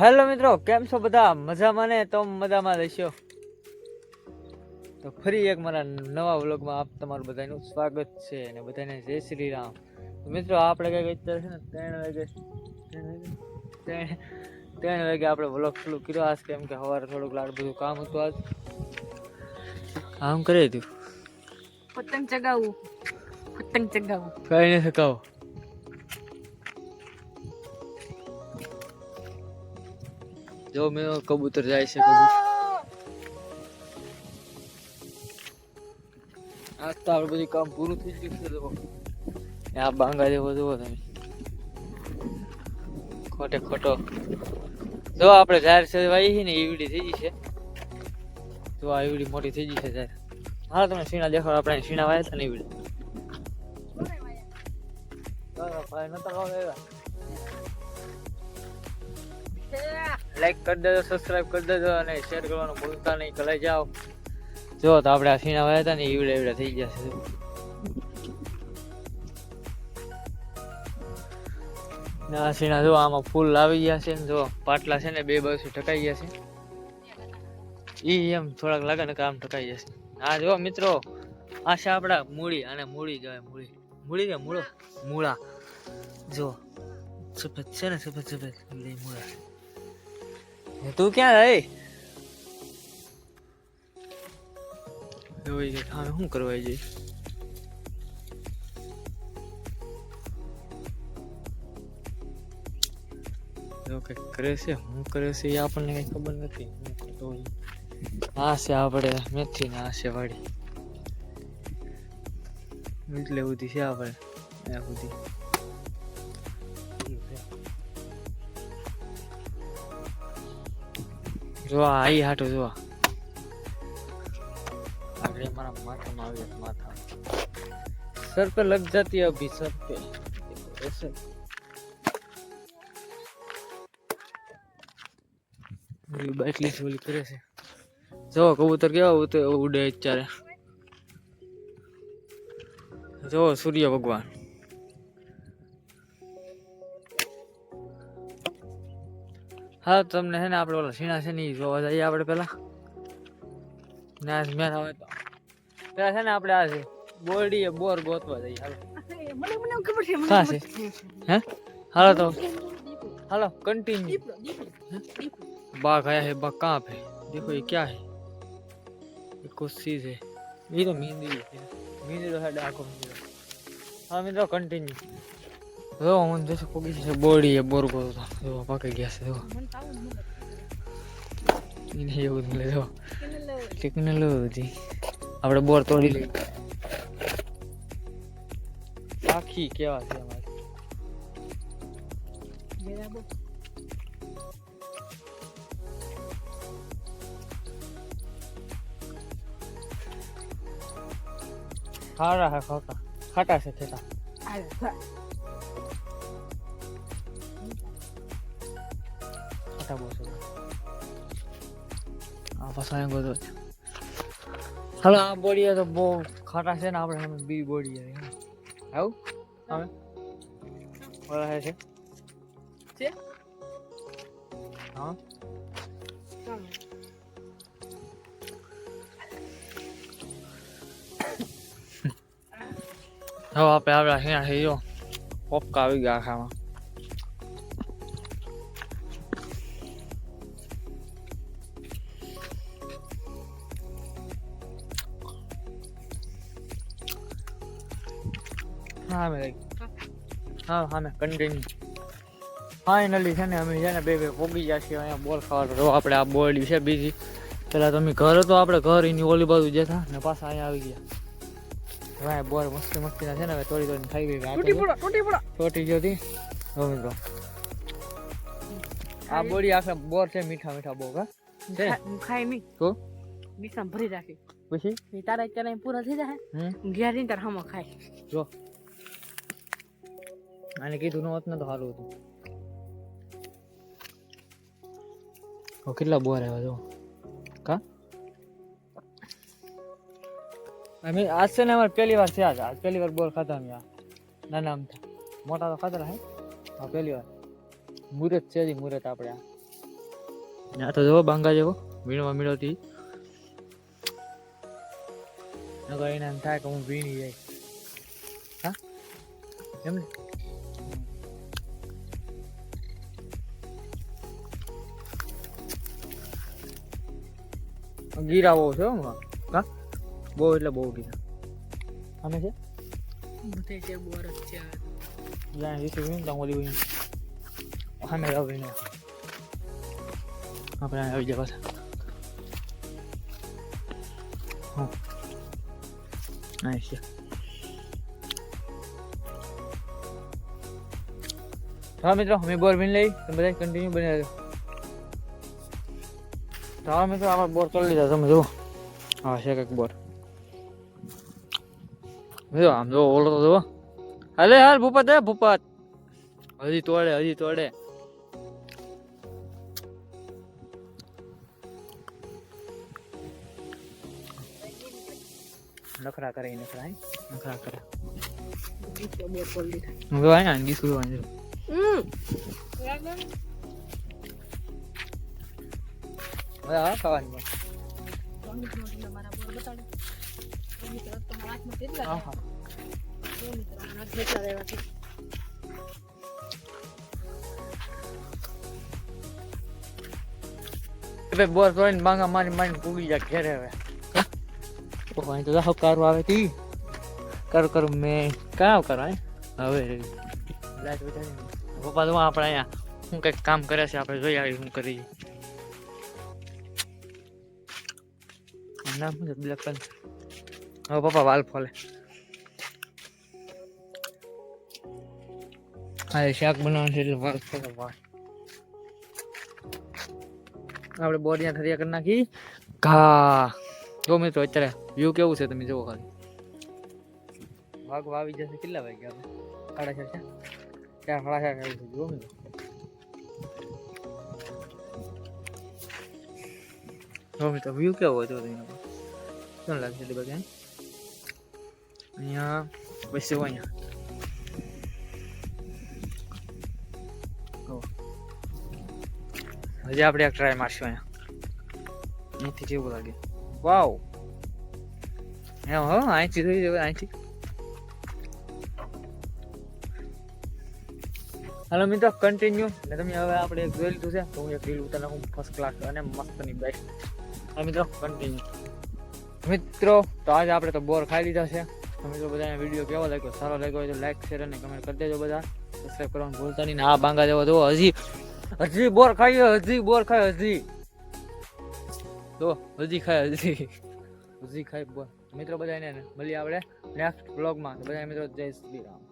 Hello મિત્રો કેમ છો બધા? મજામાં ને? તો મજામાં રહેશો. તો ફરી એક મારા નવા વ્લોગમાં આપ તમારું બધાનું સ્વાગત છે અને બધાને જય શ્રી રામ. તો મિત્રો આપણે કંઈક અત્યારે છે ને ત્રણ વાગે ત્રણ વાગે? આપણે વ્લોગ થોડું કર્યો. આજ કેમ કે સવારે થોડુંક લાડ બધું કામ હતું આજ. આમ કરી દીધું. પતંગ ચગાવવું પતંગ ચગાવવું કઈ નહીં શકાવો જો મેં કબૂતર જાય છે કબૂતર. આજ તો આપણે બધું કામ પૂરું થઈ ગયું છે તો આ બાંગા જેવો જુઓ તમે. ખોટે ખોટો. જો આપણે જાહેર છે વાઈ છે ને ઈવડી થઈ ગઈ છે. જો આ ઈવડી મોટી થઈ ગઈ છે જાહેર. હા તમે સીણા દેખાડો આપણે સીણા વાયા હતા ને ઈવડી ભાઈ નતા એવા લાઈક કરી દેજો સબસ્ક્રાઇબ કરી દેજો અને શેર કરવાનું ભૂલતા નહીં. કલાઈ જાઓ. જો, તો આપણે આ સીણા વાયા હતા ને ઈવડે ઈવડે થઈ ને આ સીણા જો, આમાં ફૂલ આવી ગયા છે જો, પાટલા છે ને, બે બાજુ ટકાઈ ગયા છે. ઈ એમ થોડાક લાગે ને, કે આમ ટકાઈ જશે આ જો, મિત્રો, આ છે આપણા મૂળી અને મૂળી કહેવાય, મૂળી. મૂળી કે મૂળો? મૂળા. જો, સફેદ છે ને, સફેદ સફેદ. મૂળા. તું ક્યાં રહી? જોઈ કે ખાને શું કરવા જઈ એવું કે કરે છે, શું કરે છે એ આપણને કઈ ખબર નથી. આ છે આપણે મેથી ને આ છે વાડી. એટલે બધી છે આપણે, આ બધી. જો આ આઈ હાટો જો આગળ મારા માથામાં આવી છે માથા સર पे लग जाती है अभी सर पे ऐसे ઓલી બાટલી છે ઓલી કરે છે જો કબૂતર કેવા ઉતે ઉડે અત્યારે જો સૂર્ય ભગવાન હા તમને છે ને આપણે ઓલા સીણા છે ને ઈ જોવા જઈએ આપણે પેલા ના મેં આવે તો પેલા છે ને આપણે આ છે બોરડી બોર ગોતવા જઈએ હાલો મને મને ખબર છે મને ક્યાં ખબર છે? છે. હે હાલો તો દીપડો, હાલો कंटिन्यू દીપડો, દીપડો, દીપડો. बाघ आया है बाघ कहाँ पे देखो ये क्या है ये कुछ चीज है ये तो मींदी है मींदी तो है डाको मींदी हाँ मित्रो कंटिन्यू જો હું જશે પોગી છે બોડી એ બોર ગયો તો. જો પાકી ગયા છે જો. એને એવું જ મળે જો. ટેકનોલોજી આપણે બોર તોડી લઈ આખી કેવા છે અમારે. બરાબર. ખારા હે ખાટા. ખાટા છે ખેટા. ચાલ. ખાટા બહુ છે આ પાછા એમ બધું છે હાલો આ બોડીએ તો બહુ ખાટા છે ને આપણે સામે બી બોડી આવું અમે ઓલા છે છે? હા હવે આપણે આવ્યા અહીંયા પોપકા આવી ગયા આખામાં હા મેં હા હા મેં કન્ટિન્યુ ફાઇનલી છે ને અમે છે ને બે બે પોગી છીએ અહીંયા બોલ ખાવા. તો આપણે આ બોડી છે બીજી. પેલા તો અમે ઘર હતો આપણે ઘર એની ઓલી બાજુ જતા ને પાછા અહીંયા આવી ગયા. હવે બોર મસ્તી મસ્તી ના છે ને હવે તોડી થોડી ખાઈ ગઈ તૂટી પડો, તૂટી પડો. ચોટી ગયો હતી હવે મિત્રો આ બોડી આખા બોર છે મીઠા મીઠા બહુ હા? ખાઈ નહીં. તો? મીઠા ભરી રાખી. પછી? તારે અત્યારે પૂરા થઈ જાય? ઘેર જઈને તારા હામો ખાય જો. આને કીધું ન હોત ને તો સારું હતું કેટલા બોર આવ્યા જો કા? અમે આજ છે ને અમારે પહેલી વાર થયા આજ પહેલી વાર બોર ખાતા અમે નાના આમ મોટા તો ખાતા હે. હા પહેલી વાર. મુહૂર્ત છે જી મુહૂર્ત આપણે આ. તો જો બાંગા જેવો વીણવા મીળોતી નગર એને એમ થાય કે હું વીણી જાય. હા? એમ ને? ગીરા બહુ છે હા બહુ એટલે બહુ ગીરા. અમે છે? બધે છે જ્યાં ઓલી આપણે આવી જવા હા. છે. હા મિત્રો અમે બોરબીન લઈ. તમે બધા કન્ટિન્યુ બની રહેજો તો હા મિત્રો આપણે બોર કરી લીધા તમે જુઓ. હા છે કંઈક બોર. જો આમ જો ઓલો તો જુઓ. અરે હાલ ભૂપત હે ભૂપત. હજી તોડે હજી તોડે. નખરા કરે નખરા નખરા કરે. હું તો ગીસ છે હમ. કેટલા રહેવા છે હવે બોર કરીને બાંગા મારી મારીને પૂગી જાય ઘેરે હવે. ઓહો, તો જાહો કારો આવે તી. કરું કરું મેં કામ કરવા હવે પપ્પા તો આપણે અહીંયા શું કંઈક કામ કરે છે આપણે જોઈ આવી શું કરી નામ છે બ્લેક પેન હવે પપ્પા વાલ ફોલે. હા શાક બનાવવાનું છે એટલે વાલ ફોલે આપણે બોરિયા થરિયા કરી નાખી. ઘા. જો મિત્રો, અત્યારે વ્યૂ કેવું છે તમે જુઓ ખાલી. વાઘ વાવી જશે કેટલા વાગ્યા આપણે સાડા ચાર ચાર, સાડા ચાર એવું છે જુઓ મિત્રો. જો મિત્રો વ્યૂ કેવો હોય તો લાગે છે એટલે બધા અહીંયા બેસ્યો અહીંયા જુઓ. હજી આપણે એક ટ્રાય મારશું અહીંયા અહીંથી કેવું લાગે વાવ એમ હો અહીંથી જોઈ જવું અહીંથી હાલો મિત્રો કન્ટિન્યુ ને તમે હવે આપણે એક જોઈ લીધું છે તો હું એક રીલ ઉતાર નાખું ફર્સ્ટ ક્લાસ અને મસ્તની બેસ્ટ હા મિત્રો કન્ટિન્યુ મિત્રો, તો આજે આપણે તો બોર ખાઈ લીધા છે. તમે મિત્રો બધાને વીડિયો કેવો લાગ્યો, સારો લાગ્યો હોય તો લાઈક શેર અને કમેન્ટ કરી દેજો બધા. સબસ્ક્રાઈબ કરવાનું ભૂલતા નહીં આ બાંગા જેવો જો હજી હજી બોર ખાઈએ, હજી બોર ખાય હજી. તો હજી ખાય, હજી. હજી ખાય બોર. મિત્રો બધાને મળીએ આપણે નેક્સ્ટ બ્લોગમાં બધા મિત્રો જય શ્રી રામ.